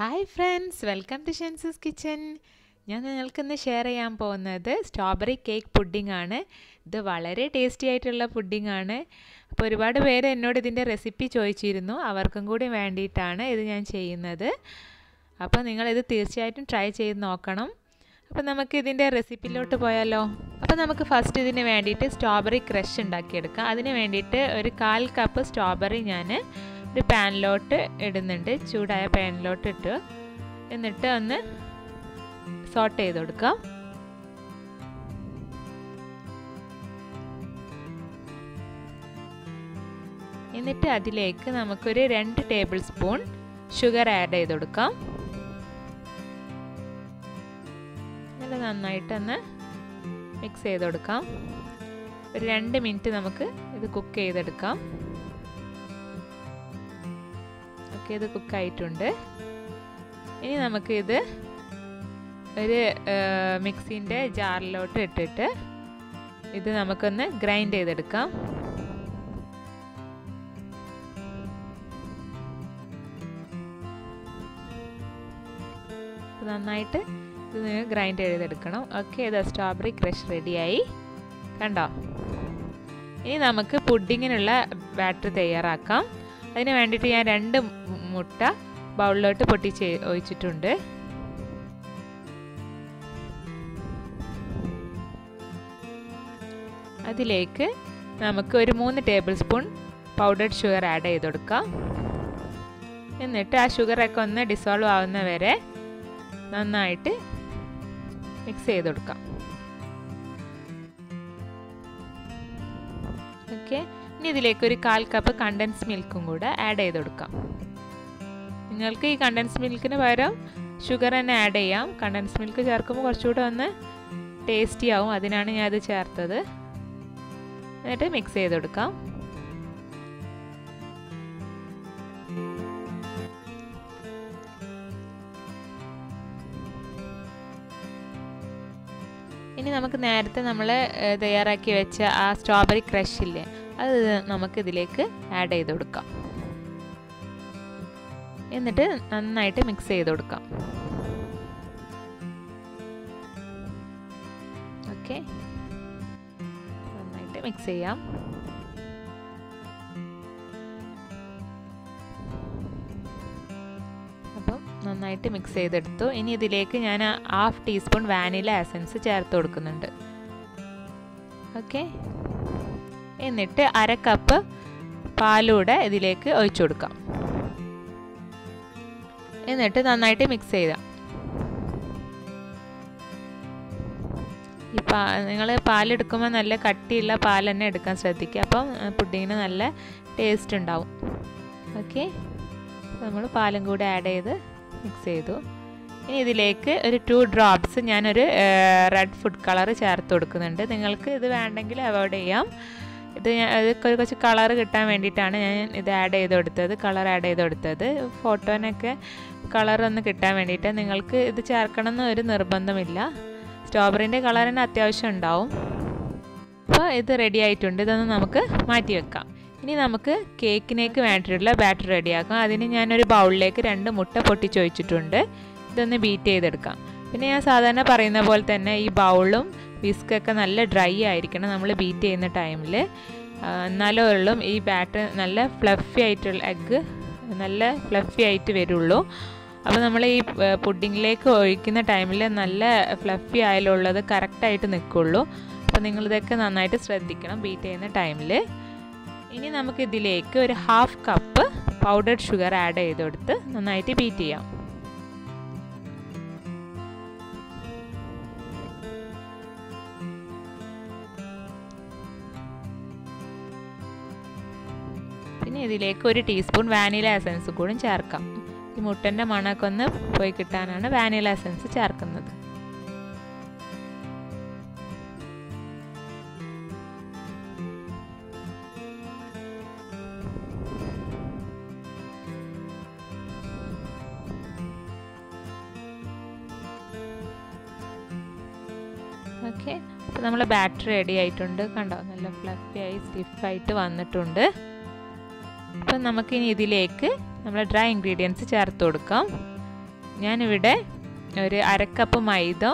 Hi friends welcome to Shen's kitchen ഞാൻ നിങ്ങൾക്കിന്ന് share ചെയ്യാൻ പോകുന്നത് സ്ട്രോബെറി കേക്ക് പുഡിംഗ് ആണ്. ഇത് വളരെ ടേസ്റ്റി ആയിട്ടുള്ള പുഡിംഗ് ആണ്. അപ്പോൾ ഒരുപാട് പേര് എന്നോട് ഇതിന്റെ റെസിപ്പി ചോദിച്ചിരുന്നു. അവർക്കും കൂടി വേണ്ടിയിട്ടാണ് ഇത് ഞാൻ ചെയ്യുന്നത്. അപ്പോൾ നിങ്ങളിത് തീർച്ചയായിട്ടും ട്രൈ ചെയ്ത് നോക്കണം. അപ്പോൾ നമുക്ക് ഇതിന്റെ റെസിപ്പിയിലോട്ട് പോയാലോ? അപ്പോൾ നമുക്ക് ഫസ്റ്റ് ഇതിന് വേണ്ടിയിട്ട് സ്ട്രോബെറി ക്രഷ് ഉണ്ടാക്കിയെടുക്കാം. അതിന് വേണ്ടിയിട്ട് ഒരു കാൽ കപ്പ് സ്ട്രോബെറി ഞാൻ ഒരു പാനിലോട്ട് ഇടുന്നുണ്ട്. ചൂടായ പാനിലോട്ട് ഇട്ട്. എന്നിട്ട് ഒന്ന് സോട്ട് ചെയ്ത് കൊടുക്കാം. എന്നിട്ട് അതിലേക്ക് നമുക്കൊരു രണ്ട് ടേബിൾ സ്പൂൺ ഷുഗർ ആഡ് ചെയ്ത് കൊടുക്കാം. നല്ല നന്നായിട്ടൊന്ന് മിക്സ് ചെയ്ത് കൊടുക്കാം. ഒരു രണ്ട് മിനിറ്റ് നമുക്ക് ഇത് കുക്ക് ചെയ്തെടുക്കാം. ഓക്കെ ഇത് കുക്കായിട്ടുണ്ട് ഇനി നമുക്കിത് ഒരു മിക്സിന്റെ ജാറിലോട്ട് ഇട്ടിട്ട് ഇത് നമുക്കൊന്ന് ഗ്രൈൻഡ് ചെയ്തെടുക്കാം. നന്നായിട്ട് ഇത് ഗ്രൈൻഡ് ചെയ്തെടുക്കണം. ഓക്കെ ഇത് സ്ട്രോബെറി ക്രഷ് റെഡിയായി. കണ്ടോ? ഇനി നമുക്ക് പുഡിങ്ങിനുള്ള ബാറ്റർ തയ്യാറാക്കാം. അതിന് വേണ്ടിയിട്ട് ഞാൻ രണ്ട് മുട്ട ബൗളിലോട്ട് പൊട്ടിച്ച് ഒഴിച്ചിട്ടുണ്ട്. അതിലേക്ക് നമുക്ക് ഒരു മൂന്ന് tablespoon powdered sugar add ചെയ്ത് കൊടുക്കാം. എന്നിട്ട് ആ ഷുഗറൊക്കെ ഒന്ന് ഡിസോൾവ് ആവുന്ന വരെ നന്നായിട്ട് മിക്സ് ചെയ്ത് കൊടുക്കാം. ഓക്കെ. ഇനി ഇതിലേക്ക് ഒരു കാൽ കപ്പ് കണ്ടൻസ് മിൽക്കും കൂടെ ആഡ് ചെയ്ത് കൊടുക്കാം. നിങ്ങൾക്ക് ഈ കണ്ടൻസ് മിൽക്കിന് പകരം ഷുഗർ തന്നെ ആഡ് ചെയ്യാം. കണ്ടൻസ് മിൽക്ക് ചേർക്കുമ്പോൾ കുറച്ചുകൂടെ ഒന്ന് ടേസ്റ്റി ആവും. അതിനാണ് ഞാൻ ഇത് ചേർത്തത്. എന്നിട്ട് മിക്സ് ചെയ്ത് കൊടുക്കാം. ഇനി നമുക്ക് നേരത്തെ നമ്മൾ തയ്യാറാക്കി വെച്ച ആ സ്ട്രോബെറി ക്രഷ് ഇല്ലേ അത് നമുക്ക് ഇതിലേക്ക് ആഡ് ചെയ്ത് കൊടുക്കാം. എന്നിട്ട് നന്നായിട്ട് മിക്സ് ചെയ്ത് കൊടുക്കാം. ഓക്കെ നന്നായിട്ട് മിക്സ് ചെയ്യാം. നന്നായിട്ട് മിക്സ് ചെയ്തെടുത്തു. ഇനി ഇതിലേക്ക് ഞാൻ ഹാഫ് ടീസ്പൂൺ വാനില എസൻസ് ചേർത്ത് കൊടുക്കുന്നുണ്ട്. ഓക്കെ എന്നിട്ട് അര കപ്പ് പാലൂടെ ഇതിലേക്ക് ഒഴിച്ചു കൊടുക്കാം. എന്നിട്ട് നന്നായിട്ട് മിക്സ് ചെയ്യുക. ഈ പാ നിങ്ങൾ പാലെടുക്കുമ്പോൾ നല്ല കട്ടിയുള്ള പാൽ തന്നെ എടുക്കാൻ ശ്രദ്ധിക്കുക. അപ്പം പുഡിങ്ങിന് നല്ല ടേസ്റ്റ് ഉണ്ടാവും. ഓക്കെ നമ്മൾ പാലും കൂടി ആഡ് ചെയ്ത് മിക്സ് ചെയ്തു. ഇനി ഇതിലേക്ക് ഒരു ടു ഡ്രോപ്സ് ഞാനൊരു റെഡ് ഫുഡ് കളർ ചേർത്ത് കൊടുക്കുന്നുണ്ട്. നിങ്ങൾക്ക് ഇത് വേണ്ടെങ്കിൽ അവോയ്ഡ് ചെയ്യാം. ഇത് ഞാൻ ഇത് കുറച്ച് കളർ കിട്ടാൻ വേണ്ടിയിട്ടാണ് ഞാൻ ഇത് ആഡ് ചെയ്ത് കൊടുത്തത്. കളർ ആഡ് ചെയ്ത് കൊടുത്തത്. ഫോട്ടോനൊക്കെ കളറൊന്ന് കിട്ടാൻ വേണ്ടിയിട്ട് നിങ്ങൾക്ക് ഇത് ചേർക്കണം എന്ന് ഒരു നിർബന്ധമില്ല. സ്ട്രോബെറിന്റെ കളറിന് അത്യാവശ്യം ഉണ്ടാവും. അപ്പോൾ ഇത് റെഡി ആയിട്ടുണ്ട്. ഇതൊന്ന് നമുക്ക് മാറ്റി വെക്കാം. ഇനി നമുക്ക് കേക്കിനേക്ക് വേണ്ടിയിട്ടുള്ള ബാറ്റർ റെഡിയാക്കാം അതിന് ഞാനൊരു ബൗളിലേക്ക് രണ്ട് മുട്ട പൊട്ടിച്ചൊഴിച്ചിട്ടുണ്ട്. ഇതൊന്ന് ബീറ്റ് ചെയ്തെടുക്കാം. പിന്നെ ഞാൻ സാധാരണ പറയുന്ന പോലെ തന്നെ ഈ ബൗളും വിസ്കൊക്കെ നല്ല ഡ്രൈ ആയിരിക്കണം നമ്മൾ ബീറ്റ് ചെയ്യുന്ന ടൈമിൽ. എന്നാലേ ഉള്ളൂ. ഈ ബാറ്റർ നല്ല ഫ്ലഫി ആയിട്ടുള്ള എഗ്ഗ് നല്ല ഫ്ലഫി ആയിട്ട് വരുള്ളൂ. അപ്പോൾ നമ്മൾ ഈ പുഡിങ്ങിലേക്ക് ഒഴിക്കുന്ന ടൈമിൽ നല്ല ഫ്ലഫി ആയാലുള്ളത് കറക്റ്റായിട്ട് നിൽക്കുള്ളൂ. അപ്പോൾ നിങ്ങളിതൊക്കെ നന്നായിട്ട് ശ്രദ്ധിക്കണം ബീറ്റ് ചെയ്യുന്ന ടൈമിൽ. ഇനി നമുക്കിതിലേക്ക് ഒരു half cup powdered sugar add ചെയ്ത് കൊടുത്ത് നന്നായിട്ട് ബീറ്റ് ചെയ്യാം. ഇതിലേക്ക് ഒരു ടീസ്പൂൺ വാനില എസൻസ് കൂടി ചേർക്കാം. ഈ മുട്ടന്റെ മണമൊക്കെ ഒന്ന് പോയി കിട്ടാനാണ് വാനില എസൻസ് ചേർക്കുന്നത്. ഓക്കെ അപ്പോൾ നമ്മൾ ബാറ്ററി റെഡി ആയിട്ടുണ്ട്. കണ്ടോ? നല്ല ഫ്ലഫി ആയി സ്റ്റിഫായിട്ട് വന്നിട്ടുണ്ട്. അപ്പം നമുക്കിനി ഇതിലേക്ക് നമ്മൾ ഡ്രൈ ഇൻഗ്രീഡിയൻസ് ചേർത്ത് കൊടുക്കാം. ഞാനിവിടെ ഒരു അരക്കപ്പ് മൈദ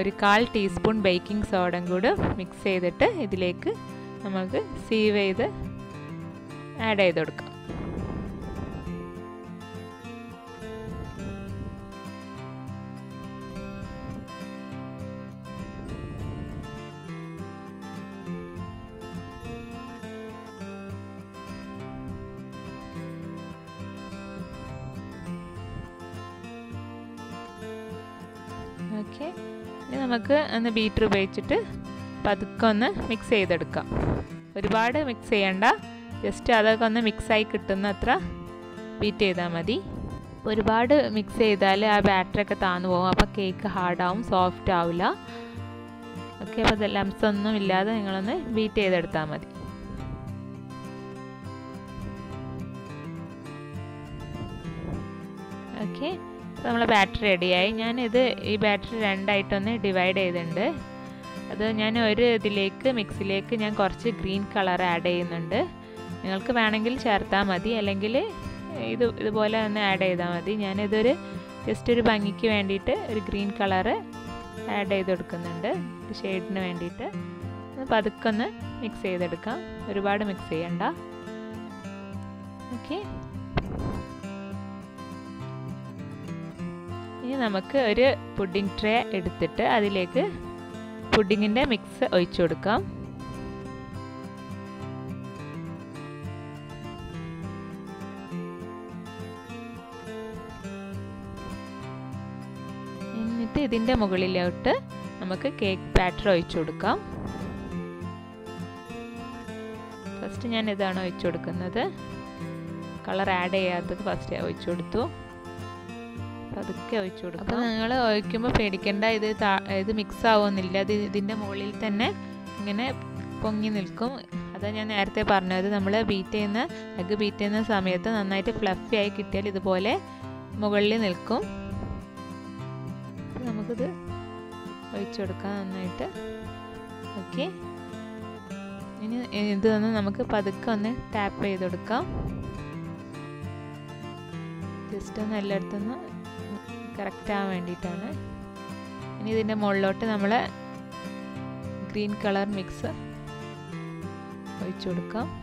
ഒരു കാൽ ടീസ്പൂൺ ബേക്കിംഗ് സോഡയും കൂടി മിക്സ് ചെയ്തിട്ട് ഇതിലേക്ക് നമുക്ക് സീവ് ചെയ്ത് ആഡ് ചെയ്ത് കൊടുക്കാം. ഓക്കെ. ഇനി നമുക്ക് ഒന്ന് ബീറ്റർ ഉപയോഗിച്ചിട്ട് പതുക്കെ ഒന്ന് മിക്സ് ചെയ്തെടുക്കാം. ഒരുപാട് മിക്സ് ചെയ്യണ്ട. ജസ്റ്റ് അതൊക്കെ ഒന്ന് മിക്സായി കിട്ടുന്ന അത്ര ബീറ്റ് ചെയ്താൽ മതി. ഒരുപാട് മിക്സ് ചെയ്താൽ ആ ബാറ്ററൊക്കെ താന്നു പോകും. അപ്പോൾ കേക്ക് ഹാർഡാവും സോഫ്റ്റ് ആവില്ല ഓക്കെ അപ്പോൾ ലംസ് ഒന്നും ഇല്ലാതെ നിങ്ങളൊന്ന് ബീറ്റ് ചെയ്തെടുത്താൽ മതി. നമ്മളെ ബാറ്ററി റെഡിയായി. ഞാനിത് ഈ ബാറ്ററി രണ്ടായിട്ടൊന്ന് ഡിവൈഡ് ചെയ്തിട്ടുണ്ട്. അത് ഞാൻ ഒരു ഇതിലേക്ക് മിക്സിലേക്ക് ഞാൻ കുറച്ച് ഗ്രീൻ കളർ ആഡ് ചെയ്യുന്നുണ്ട്. നിങ്ങൾക്ക് വേണമെങ്കിൽ ചേർത്താൽ മതി. അല്ലെങ്കിൽ ഇത് ഇതുപോലെ ഒന്ന് ആഡ് ചെയ്താൽ മതി. ഞാനിതൊരു ജസ്റ്റ് ഒരു ഭംഗിക്ക് വേണ്ടിയിട്ട് ഒരു ഗ്രീൻ കളർ ആഡ് ചെയ്ത് കൊടുക്കുന്നുണ്ട്. ഷെയ്ഡിന് വേണ്ടിയിട്ട്. പതുക്കൊന്ന് മിക്സ് ചെയ്തെടുക്കാം. ഒരുപാട് മിക്സ് ചെയ്യണ്ട. ഓക്കെ. ഇനി നമുക്ക് ഒരു പുഡിംഗ് ട്രേ എടുത്തിട്ട് അതിലേക്ക് പുഡിങ്ങിന്റെ മിക്സ് ഒഴിച്ചു കൊടുക്കാം. എന്നിട്ട് ഇതിന്റെ മുകളിലോട്ട് നമുക്ക് കേക്ക് ബാറ്റർ ഒഴിച്ചു കൊടുക്കാം. ഫസ്റ്റ് ഞാൻ ഇതാണ് ഒഴിച്ചു കൊടുക്കുന്നത്. കളർ ആഡ് ചെയ്യാത്തത് ഫസ്റ്റ് ഒഴിച്ചു കൊടുത്തു. പതുക്കെ ഒഴിച്ചു കൊടുക്കും. അപ്പോൾ നിങ്ങൾ ഒഴിക്കുമ്പോൾ പേടിക്കേണ്ട. ഇത് ഇത് മിക്സ് ആവുന്നില്ല. അത് ഇതിന്റെ മുകളിൽ തന്നെ ഇങ്ങനെ പൊങ്ങി നിൽക്കും. അതാ ഞാൻ നേരത്തെ പറഞ്ഞത്. നമ്മൾ ബീറ്റ് ചെയ്യുന്ന എഗ് ബീറ്റ് ചെയ്യുന്ന സമയത്ത് നന്നായിട്ട് ഫ്ലഫി ആയി കിട്ടിയാൽ ഇതുപോലെ മുകളിൽ നിൽക്കും. നമുക്കിത് ഒഴിച്ചു കൊടുക്കാം നന്നായിട്ട്. ഓക്കെ. ഇനി ഇത് ഒന്ന് നമുക്ക് പതുക്കെ ഒന്ന് ടാപ്പ് ചെയ്ത് കൊടുക്കാം. ജസ്റ്റ് ഒന്ന് എല്ലായിടത്തുനിന്ന് കറക്റ്റ് ആവാൻ വേണ്ടിയിട്ടാണ്. ഇനി ഇതിന്റെ മുകളിലോട്ട് നമ്മൾ ഗ്രീൻ കളർ മിക്സ് ഒഴിച്ചു കൊടുക്കാം.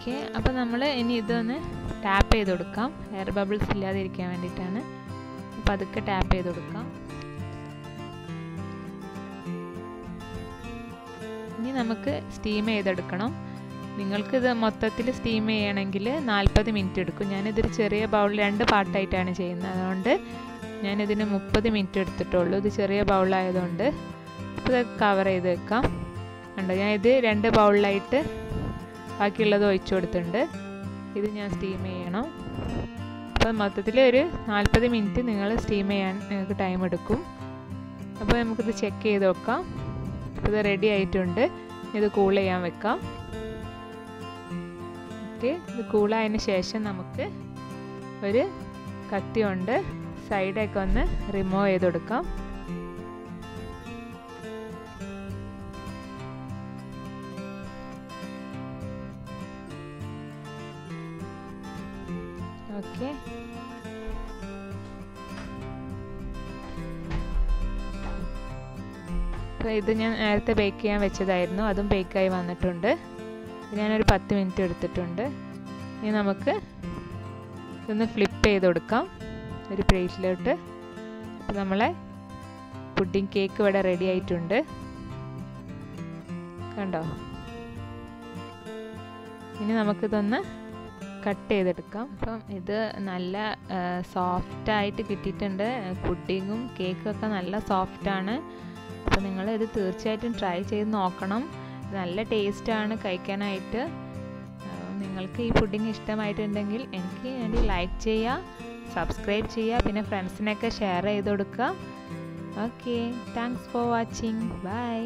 ഓക്കെ അപ്പോൾ നമ്മൾ ഇനി ഇതൊന്ന് ടാപ്പ് ചെയ്ത് കൊടുക്കാം. എയർ ബബിൾസ് ഇല്ലാതിരിക്കാൻ വേണ്ടിയിട്ടാണ്. അപ്പോൾ അതൊക്കെ ടാപ്പ് ചെയ്ത് കൊടുക്കാം. ഇനി നമുക്ക് സ്റ്റീം ചെയ്തെടുക്കണം. നിങ്ങൾക്കിത് മൊത്തത്തിൽ സ്റ്റീം ചെയ്യണമെങ്കിൽ നാൽപ്പത് മിനിറ്റ് എടുക്കും. ഞാനിതൊരു ചെറിയ ബൗൾ രണ്ട് പാർട്ടായിട്ടാണ് ചെയ്യുന്നത്. അതുകൊണ്ട് ഞാനിതിന് മുപ്പത് മിനിറ്റ് എടുത്തിട്ടുള്ളൂ. ഇത് ചെറിയ ബൗളായതുകൊണ്ട് ഇത് കവർ ചെയ്ത് വെക്കാം. കണ്ടോ? ഞാൻ ഇത് രണ്ട് ബൗളിലായിട്ട് ബാക്കിയുള്ളത് ഒഴിച്ചു കൊടുത്തിട്ടുണ്ട്. ഇത് ഞാൻ സ്റ്റീം ചെയ്യണം. അപ്പോൾ മൊത്തത്തിൽ ഒരു നാൽപ്പത് മിനിറ്റ് നിങ്ങൾ സ്റ്റീം ചെയ്യാൻ നിങ്ങൾക്ക് ടൈം എടുക്കും. അപ്പോൾ നമുക്കിത് ചെക്ക് ചെയ്ത് നോക്കാം. ഇത് റെഡി ആയിട്ടുണ്ട്. ഇത് കൂൾ ചെയ്യാൻ വെക്കാം. ഓക്കെ ഇത് കൂളായതിന് ശേഷം നമുക്ക് ഒരു കത്തി കൊണ്ട് സൈഡൊക്കെ ഒന്ന് റിമൂവ് ചെയ്ത് കൊടുക്കാം. ഓക്കെ അപ്പോൾ ഇത് ഞാൻ നേരത്തെ ബേക്ക് ചെയ്യാൻ വെച്ചതായിരുന്നു. അതും ബേക്കായി വന്നിട്ടുണ്ട്. ഞാനൊരു പത്ത് മിനിറ്റ് എടുത്തിട്ടുണ്ട്. ഇനി നമുക്ക് ഇതൊന്ന് ഫ്ലിപ്പ് ചെയ്ത് കൊടുക്കാം. ഒരു പ്ലേറ്റിലോട്ട് അപ്പോൾ നമ്മളെ പുഡിംഗ് കേക്ക് ഇവിടെ റെഡി ആയിട്ടുണ്ട്. കണ്ടോ? ഇനി നമുക്കിതൊന്ന് കട്ട് ചെയ്തെടുക്കാം അപ്പം ഇത് നല്ല സോഫ്റ്റ് സോഫ്റ്റായിട്ട് കിട്ടിയിട്ടുണ്ട്. പുഡിങ്ങും കേക്കൊക്കെ നല്ല സോഫ്റ്റാണ്. അപ്പോൾ നിങ്ങൾ ഇത് തീർച്ചയായിട്ടും ട്രൈ ചെയ്ത് നോക്കണം. നല്ല ടേസ്റ്റാണ് കഴിക്കാനായിട്ട്. നിങ്ങൾക്ക് ഈ പുഡിങ് ഇഷ്ടമായിട്ടുണ്ടെങ്കിൽ എനിക്ക് വേണ്ടി ലൈക്ക് ചെയ്യുക സബ്സ്ക്രൈബ് ചെയ്യുക പിന്നെ ഫ്രണ്ട്സിനൊക്കെ ഷെയർ ചെയ്ത് കൊടുക്കുക. Okay thanks for watching. Bye.